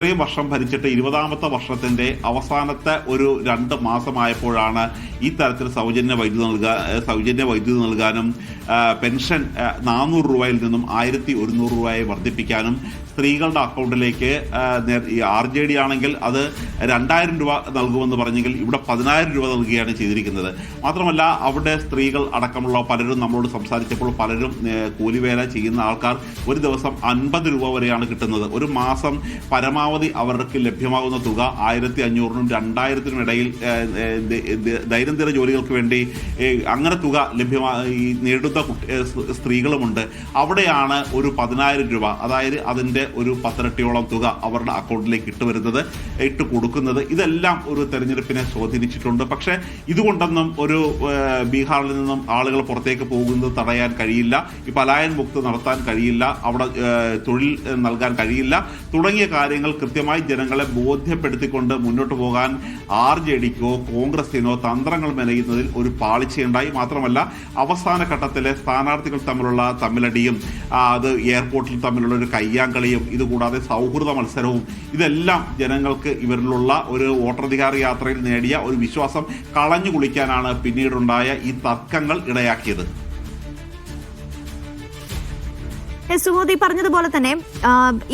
ഇത്രയും വർഷം ഭരിച്ചിട്ട് ഇരുപതാമത്തെ വർഷത്തിന്റെ അവസാനത്തെ ഒരു രണ്ട് മാസമായപ്പോഴാണ് ഈ തരത്തിൽ സൗജന്യ വൈദ്യുതി നൽകാൻ സൗജന്യ വൈദ്യുതി നൽകാനും പെൻഷൻ നാനൂറ് രൂപയിൽ നിന്നും ആയിരത്തി ഒരുന്നൂറ് രൂപയെ വർദ്ധിപ്പിക്കാനും സ്ത്രീകളുടെ അക്കൗണ്ടിലേക്ക് ആർ ജെ ഡി ആണെങ്കിൽ അത് രണ്ടായിരം രൂപ നൽകുമെന്ന് പറഞ്ഞെങ്കിൽ ഇവിടെ പതിനായിരം രൂപ നൽകുകയാണ് ചെയ്തിരിക്കുന്നത്. മാത്രമല്ല അവിടെ സ്ത്രീകൾ അടക്കമുള്ള പലരും നമ്മളോട് സംസാരിച്ചപ്പോൾ പലരും കൂലിവേല ചെയ്യുന്ന ആൾക്കാർ ഒരു ദിവസം അൻപത് രൂപ വരെയാണ് കിട്ടുന്നത്. ഒരു മാസം പരമാവധി അവർക്ക് ലഭ്യമാകുന്ന തുക ആയിരത്തി അഞ്ഞൂറിനും രണ്ടായിരത്തിനും ഇടയിൽ ദൈനംദിന ജോലികൾക്ക് വേണ്ടി അങ്ങനെ തുക ലഭ്യമാ നേടുന്ന സ്ത്രീകളുമുണ്ട്. അവിടെയാണ് ഒരു പതിനായിരം രൂപ അതായത് അതിന്റെ ഒരു പത്തിരട്ടിയോളം തുക അവരുടെ അക്കൗണ്ടിലേക്ക് ഇട്ട് വരുന്നത് ഇട്ട് കൊടുക്കുന്നത്. ഇതെല്ലാം ഒരു തെരഞ്ഞെടുപ്പിനെ സ്വാധീനിച്ചിട്ടുണ്ട്. പക്ഷേ ഇതുകൊണ്ടൊന്നും ഒരു ബീഹാറിൽ നിന്നും ആളുകൾ പുറത്തേക്ക് പോകുന്നത് തടയാൻ കഴിയില്ല. ഈ പലായൻ മുക്ത് നടത്താൻ കഴിയില്ല. അവിടെ തൊഴിൽ നൽകാൻ കഴിയില്ല. തുടങ്ങിയ കാര്യങ്ങൾ കൃത്യമായി ജനങ്ങളെ ബോധ്യപ്പെടുത്തിക്കൊണ്ട് മുന്നോട്ട് പോകാൻ ആർ ജെ ഡിക്കോ കോൺഗ്രസിനോ തന്ത്രങ്ങൾ മെനയുന്നതിൽ ഒരു പാളിച്ചയുണ്ടായി. മാത്രമല്ല അവസാന ഘട്ടത്തിലെ സ്ഥാനാർത്ഥികൾ തമ്മിലുള്ള തമ്മിലടിയും അത് എയർപോർട്ടിൽ തമ്മിലുള്ള ഒരു കയ്യാങ്കളിയും ഇതുകൂടാതെ സൗഹൃദ മത്സരവും ഇതെല്ലാം ജനങ്ങൾക്ക് ഇവരിലുള്ള ഒരു വോട്ടധികാര യാത്രയിൽ നേടിയ ഒരു വിശ്വാസം കളഞ്ഞു കുളിക്കാനാണ് പിന്നീടുണ്ടായ ഈ തർക്കങ്ങൾ ഇടയാക്കിയത്. സുമോദ് പറഞ്ഞതുപോലെ തന്നെ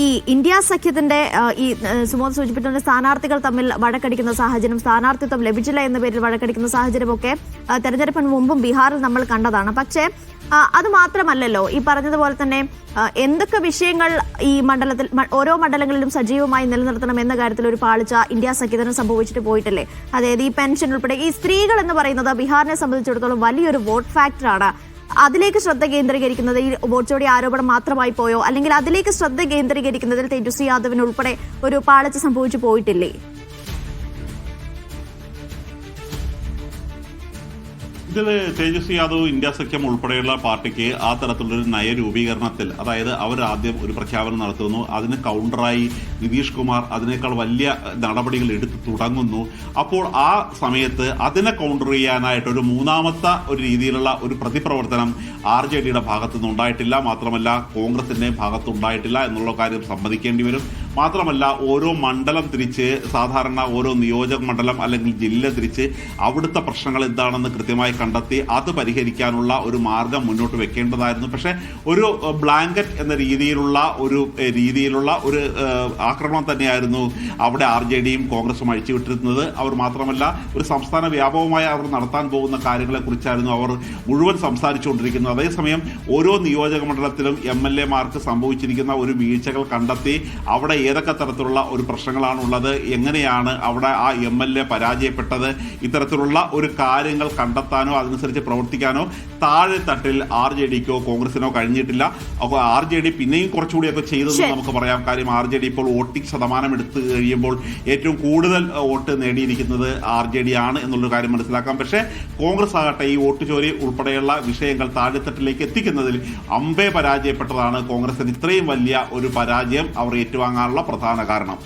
ഈ ഇന്ത്യ സഖ്യത്തിന്റെ ഈ സുമോദ് സൂചിപ്പിച്ചുകൊണ്ട് സ്ഥാനാർത്ഥികൾ തമ്മിൽ വഴക്കടിക്കുന്ന സാഹചര്യം സ്ഥാനാർത്ഥിത്വം ലഭിച്ചില്ല എന്ന പേരിൽ വഴക്കടിക്കുന്ന സാഹചര്യമൊക്കെ തെരഞ്ഞെടുപ്പിന് മുമ്പും ബീഹാറിൽ നമ്മൾ കണ്ടതാണ്. പക്ഷേ അത് മാത്രമല്ലല്ലോ ഈ പറഞ്ഞതുപോലെ തന്നെ എന്തൊക്കെ വിഷയങ്ങൾ ഈ മണ്ഡലത്തിൽ ഓരോ മണ്ഡലങ്ങളിലും സജീവമായി നിലനിർത്തണം എന്ന കാര്യത്തിൽ ഒരു പാളിച്ച ഇന്ത്യ സഖ്യതനം സംഭവിച്ചിട്ട് പോയിട്ടല്ലേ? അതായത് ഈ പെൻഷൻ ഉൾപ്പെടെ ഈ സ്ത്രീകൾ എന്ന് പറയുന്നത് ബീഹാറിനെ സംബന്ധിച്ചിടത്തോളം വലിയൊരു വോട്ട് ഫാക്ടറാണ്. അതിലേക്ക് ശ്രദ്ധ കേന്ദ്രീകരിക്കുന്നത് ഈ വോട്ട് ചോടി ആരോപണം മാത്രമായി പോയോ? അല്ലെങ്കിൽ അതിലേക്ക് ശ്രദ്ധ കേന്ദ്രീകരിക്കുന്നതിൽ തേജസ്വി യാദവിന് ഉൾപ്പെടെ ഒരു പാളിച്ച സംഭവിച്ചു പോയിട്ടില്ലേ? ഇതിൽ തേജസ്വി യാദവ് ഇന്ത്യ സഖ്യം ഉൾപ്പെടെയുള്ള പാർട്ടിക്ക് ആ തരത്തിലുള്ളൊരു നയരൂപീകരണത്തിൽ അതായത് അവർ ആദ്യം ഒരു പ്രഖ്യാപനം നടത്തുന്നു അതിന് കൗണ്ടറായി നിതീഷ് കുമാർ അതിനേക്കാൾ വലിയ നടപടികൾ എടുത്തു തുടങ്ങുന്നു. അപ്പോൾ ആ സമയത്ത് അതിനെ കൗണ്ടർ ചെയ്യാനായിട്ട് ഒരു മൂന്നാമത്തെ ഒരു രീതിയിലുള്ള ഒരു പ്രതിപ്രവർത്തനം ആർ ജെ ഡിയുടെ ഭാഗത്തുനിന്ന് ഉണ്ടായിട്ടില്ല. മാത്രമല്ല കോൺഗ്രസിന്റെ ഭാഗത്തുണ്ടായിട്ടില്ല എന്നുള്ള കാര്യം സമ്മതിക്കേണ്ടി വരും. മാത്രമല്ല ഓരോ മണ്ഡലം തിരിച്ച് സാധാരണ ഓരോ നിയോജക മണ്ഡലം അല്ലെങ്കിൽ ജില്ല തിരിച്ച് അവിടുത്തെ പ്രശ്നങ്ങൾ എന്താണെന്ന് കൃത്യമായി കണ്ടെത്തി അത് പരിഹരിക്കാനുള്ള ഒരു മാർഗം മുന്നോട്ട് വെക്കേണ്ടതായിരുന്നു. പക്ഷേ ഒരു ബ്ലാങ്കറ്റ് എന്ന രീതിയിലുള്ള ഒരു രീതിയിലുള്ള ഒരു ആക്രമണം തന്നെയായിരുന്നു അവിടെ ആർ ജെ ഡിയും കോൺഗ്രസും അഴിച്ചുവിട്ടിരുന്നത്. അവർ മാത്രമല്ല ഒരു സംസ്ഥാന വ്യാപകമായി അവർ നടത്താൻ പോകുന്ന കാര്യങ്ങളെക്കുറിച്ചായിരുന്നു അവർ മുഴുവൻ സംസാരിച്ചുകൊണ്ടിരിക്കുന്നത്. അതേസമയം ഓരോ നിയോജക മണ്ഡലത്തിലും എം എൽ എമാർക്ക് സംഭവിച്ചിരിക്കുന്ന ഒരു വീഴ്ചകൾ കണ്ടെത്തി അവിടെ ഏതൊക്കെ തരത്തിലുള്ള ഒരു പ്രശ്നങ്ങളാണുള്ളത് എങ്ങനെയാണ് അവിടെ ആ എം എൽ എ പരാജയപ്പെട്ടത് ഇത്തരത്തിലുള്ള ഒരു കാര്യങ്ങൾ കണ്ടെത്താനോ അതനുസരിച്ച് പ്രവർത്തിക്കാനോ താഴെ തട്ടിൽ ആർ ജെ ഡിക്കോ കോൺഗ്രസിനോ കഴിഞ്ഞിട്ടില്ല. അപ്പോൾ ആർ ജെ ഡി പിന്നെയും കുറച്ചുകൂടിയൊക്കെ ചെയ്തെന്ന് ശരി. നമുക്ക് പറയാം. കാര്യം ആർ ജെ ഡി ഇപ്പോൾ വോട്ടിംഗ് ശതമാനം എടുത്തു കഴിയുമ്പോൾ ഏറ്റവും കൂടുതൽ വോട്ട് നേടിയിരിക്കുന്നത് ആർ ജെ ഡി ആണ് എന്നുള്ളൊരു കാര്യം മനസ്സിലാക്കാം. പക്ഷേ കോൺഗ്രസ് ആകട്ടെ ഈ വോട്ട് ചോരി ഉൾപ്പെടെയുള്ള വിഷയങ്ങൾ താഴെത്തട്ടിലേക്ക് എത്തിക്കുന്നതിൽ അമ്പേ പരാജയപ്പെട്ടതാണ് കോൺഗ്രസിന്. ഇത്രയും വലിയ ഒരു പരാജയം അവർ ഏറ്റുവാങ്ങാനുള്ള പ്രധാന കാരണം.